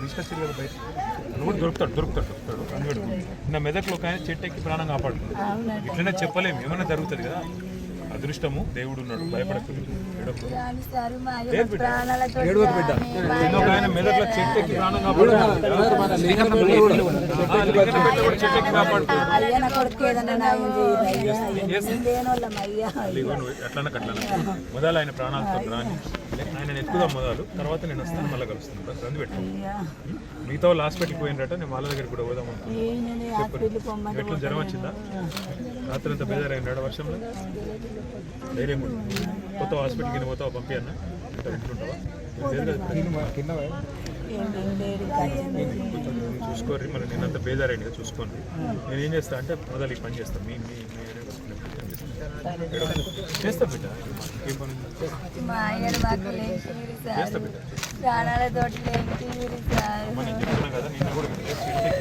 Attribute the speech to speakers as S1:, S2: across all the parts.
S1: Discuss దొరుకుతాడు నా మెదక్లో చెట్టు ఎక్కి ప్రాణం కాపాడుతుంది ఇట్లనే చెప్పలేము ఏమైనా జరుగుతుంది కదా? అదృష్టము దేవుడు ఉన్నాడు భయపడకూడదు మొదలు ఆయన ప్రాణాలతో రాని ఆయన ఎక్కుదాం మొదలు. తర్వాత నేను వస్తాను మళ్ళీ కలుస్తాను. రంది పెట్టు మిగతా వాళ్ళు హాస్పిటల్కి పోయినరట నేను వాళ్ళ దగ్గర కూడా పోదాం అనుకున్నాను
S2: పొమ్మని
S1: ఎట్లా జ్వరం వచ్చిందా? రాత్రి అంతా బేజారైనాడు వర్షంలో? ధైర్యం ఉండు. కొత్త హాస్పిటల్కి పోతావా? పంపి అన్న ఇంత వింటుంటావా చూసుకోర్రి మళ్ళీ నేను అంత చూసుకోండి. నేను ఏం చేస్తా అంటే మొదలు ఈ పని చేస్తాను మీ మీ చేస్తా బిడ్డ ఏం పని
S2: మా అయ్యను మాకు లేని సార్
S1: చేస్తా బిడ్డ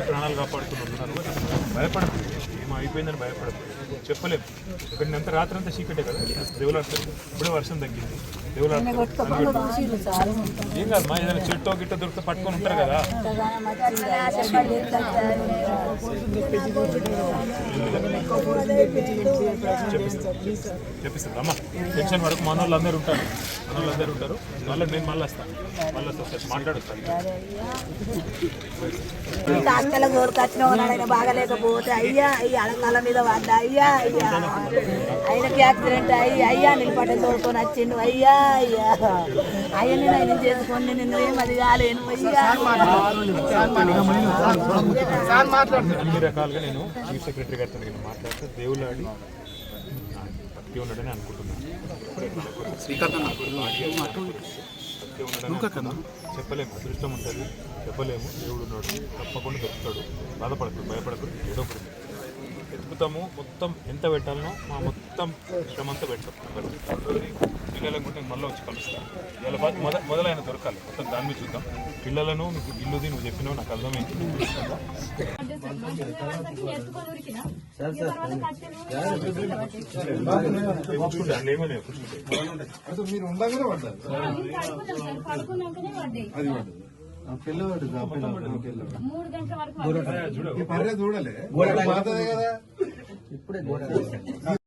S1: ప్రాణాలు కాపాడుతున్నారు భయపడదు ఏమైపోయిందని భయపడదు చెప్పలేము ఇక్కడ అంత రాత్రి అంతా చీకటే కదా దేవులాడుతుంది ఇప్పుడే వర్షం తగ్గింది దేవులాడుతుంది ఏం కాదు మా ఏదైనా చెట్టో గిట్ట దొరికితే పట్టుకొని ఉంటారు కదా చెప్పిస్తుంది అమ్మ టెన్షన్ వరకు మన వాళ్ళు అందరూ ఉంటారు మన వాళ్ళు అందరూ ఉంటారు మళ్ళీ నేను మళ్ళీ వస్తాను మళ్ళీ వస్తాను
S2: కోరుకొచ్చిన ఆయన బాగలేకపోతే అయ్యా అయ్యా అడగాల మీద పడ్డా అయ్యా అయ్యా ఆయనకి యాక్సిడెంట్ అయ్యి అయ్యా నిలబడ్డ తోడుకొని వచ్చిండు అయ్యా అయ్యా అయ్యని నేను చేసుకొని నిన్ను ఏం అది కాలేను అయ్యా
S1: అన్ని రకాలుగా నేను చీఫ్ సెక్రటరీ గారితో నేను మాట్లాడితే దేవులాడి భక్తి ఉన్నాడని అనుకుంటున్నాను చెప్పలేము. అదృష్టం ఉంటుంది. చెప్పలేము. దేవుడు ఉన్నాడు. తప్పకుండా దొరుకుతాడు. బాధపడతాడు భయపడతాడు ఏదో ఒకటి. వెతుకుతాము. మొత్తం ఎంత పెట్టాలనో మా మొత్తం శ్రమ అంతా పెడతాం. మళ్ళీ వచ్చి కలుస్తాను ఇవాళ బాగా మొద మొదలైన దొరకాలి. మొత్తం దాని మీద చూద్దాం. పిల్లలను మీకు ఇల్లుది నువ్వు చెప్పినావు నాకు అర్థమైంది.
S3: అది పడ్డది పిల్లవాడు పిల్లవాడు చూడలే. పాతదే కదా